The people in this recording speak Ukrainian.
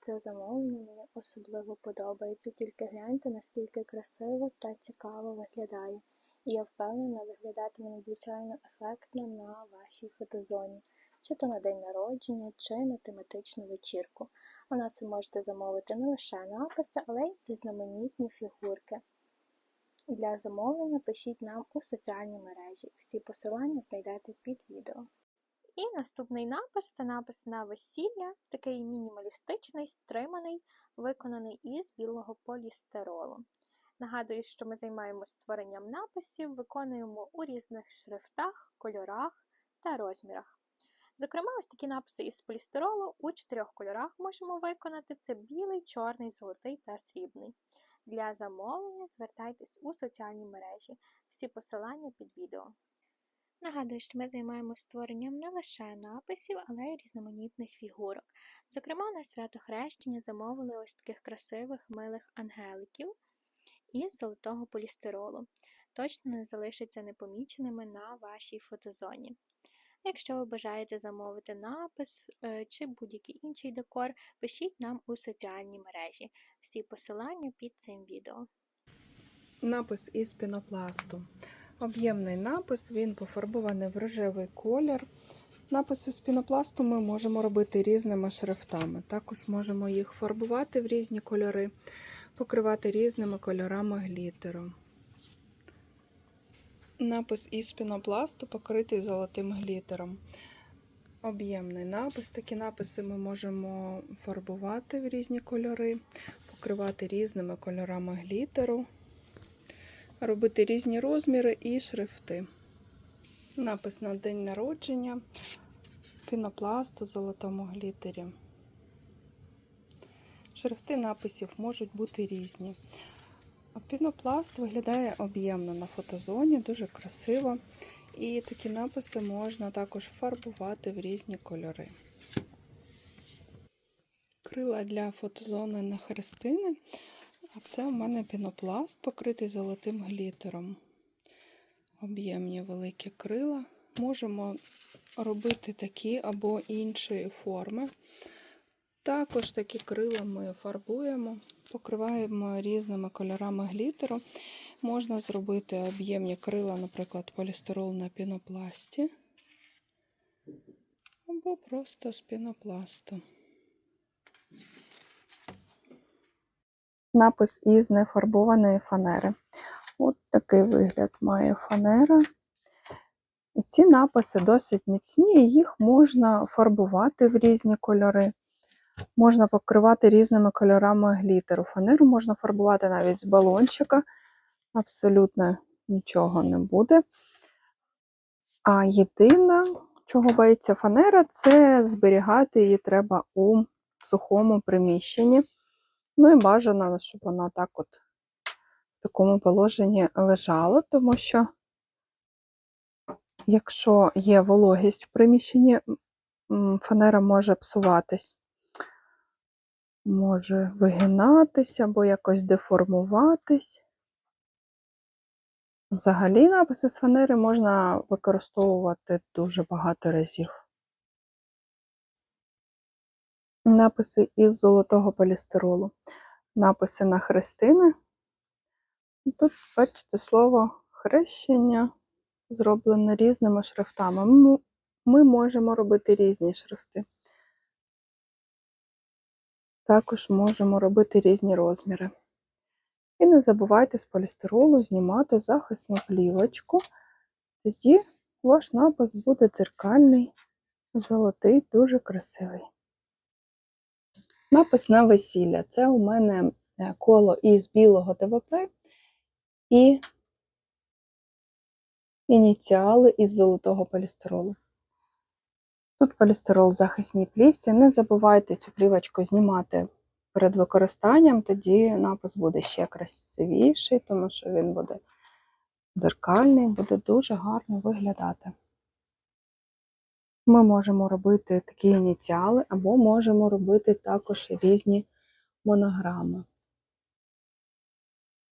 Це замовлення мені особливо подобається, тільки гляньте, наскільки красиво та цікаво виглядає. І я впевнена, виглядатиме надзвичайно ефектно на вашій фотозоні, чи то на день народження, чи на тематичну вечірку. У нас ви можете замовити не лише написи, але й різноманітні фігурки. Для замовлення пишіть нам у соціальні мережі. Всі посилання знайдете під відео. І наступний напис це напис на весілля, такий мінімалістичний, стриманий, виконаний із білого полістиролу. Нагадую, що ми займаємося створенням написів, виконуємо у різних шрифтах, кольорах та розмірах. Зокрема, ось такі написи із полістиролу у чотирьох кольорах можемо виконати: це білий, чорний, золотий та срібний. Для замовлення звертайтесь у соціальні мережі. Всі посилання під відео. Нагадую, що ми займаємося створенням не лише написів, але й різноманітних фігурок. Зокрема, на свято хрещення замовили ось таких красивих милих ангеликів із золотого полістиролу. Точно не залишаться непоміченими на вашій фотозоні. Якщо ви бажаєте замовити напис е, чи будь-який інший декор, пишіть нам у соціальні мережі. Всі посилання під цим відео. Напис із пінопласту. Об'ємний напис, він пофарбований в рожевий колір. Написи з пінопласту ми можемо робити різними шрифтами. Також можемо їх фарбувати в різні кольори, покривати різними кольорами глітеру. Напис із пінопласту покритий золотим глітером. Об'ємний напис. Такі написи ми можемо фарбувати в різні кольори, покривати різними кольорами глітеру робити різні розміри і шрифти. Напис на день народження, пінопласт у золотому глітері. Шрифти написів можуть бути різні. Пінопласт виглядає об'ємно на фотозоні, дуже красиво. І такі написи можна також фарбувати в різні кольори. Крила для фотозони на хрестини. А це у мене пінопласт, покритий золотим глітером. Об'ємні великі крила. Можемо робити такі або інші форми. Також такі крила ми фарбуємо, покриваємо різними кольорами глітеру. Можна зробити об'ємні крила, наприклад, полістирол на пінопласті, або просто з пінопласту. Напис із нефарбованої фанери. От такий вигляд має фанера. І ці написи досить міцні, їх можна фарбувати в різні кольори. Можна покривати різними кольорами глітеру. Фанеру можна фарбувати навіть з балончика, абсолютно нічого не буде. А єдине, чого боїться фанера, це зберігати її треба у сухому приміщенні. Ну і бажано, щоб вона так от в такому положенні лежала, тому що, якщо є вологість в приміщенні, фанера може псуватись, може вигинатися або якось деформуватись. Взагалі, написи з фанери можна використовувати дуже багато разів. Написи із золотого полістиролу. Написи на хрестини. Тут, бачите, слово хрещення зроблене різними шрифтами. Ми можемо робити різні шрифти. Також можемо робити різні розміри. І не забувайте з полістиролу знімати захисну плівочку. Тоді ваш напис буде дзеркальний, золотий, дуже красивий. Напис на весілля. Це у мене е, коло із білого ТВП і ініціали із золотого полістиролу. Тут полістирол в захисній плівці. Не забувайте цю плівочку знімати перед використанням, тоді напис буде ще красивіший, тому що він буде дзеркальний, буде дуже гарно виглядати. Ми можемо робити такі ініціали, або можемо робити також різні монограми.